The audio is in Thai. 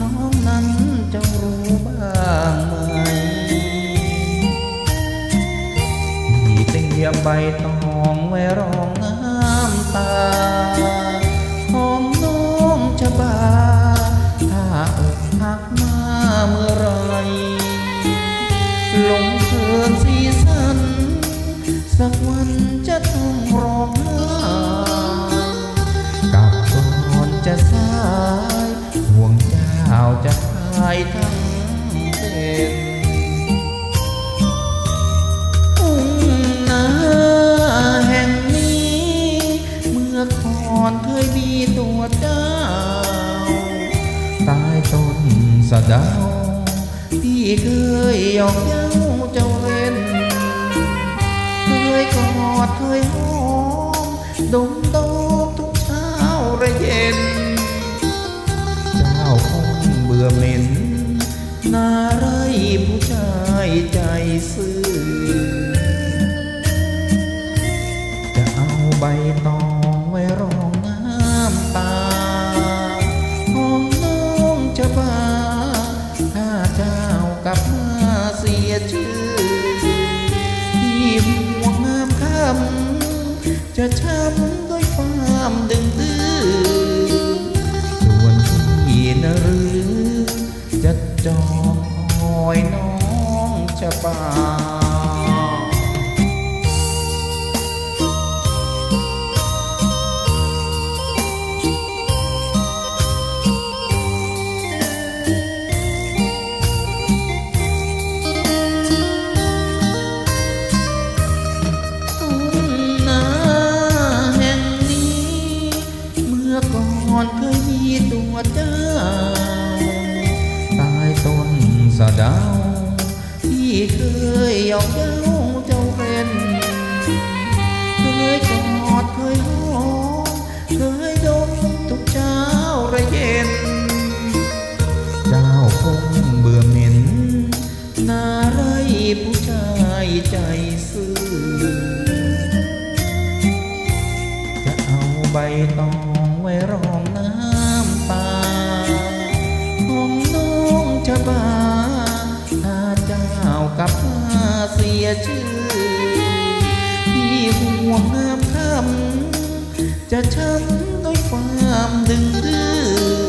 น้องนั้นจ้รู้บ้างไหมมีเตียใบตองไว้รองน้ำตาหอมน้องจะบาถ้าอกหักมาเมื่อไรลงเพลินสีสัน สักวันจะต้องร้องไห้ งเจ้าจะหายทั้งเป็นทุ่งนาแห่งนี้เมื่อก่อนเคยมีตัวเจ้าตายต้นสะเดาที่เคยหยอกเย้าเจ้าเล่นเคยกอดเคยหอมดมโตบ อเหม็นนาไรผู้ชายใจซื่อจะเอาใบตอง อ ยหยอกเย้าเจ้าเป็นเคยกอดเคยหอมเคยดมทุกเช้าระเย็น เจ้าคงเบื่อเหม็นนาไรผู้ชายใจซื่อ จะเอาใบตองไว้รองน้ำตาของน้องจะบาถ้าเจ้ากลับมา เสียชื่อที่ห่วงงามคำจะช้ำด้วยความดึงดื้อ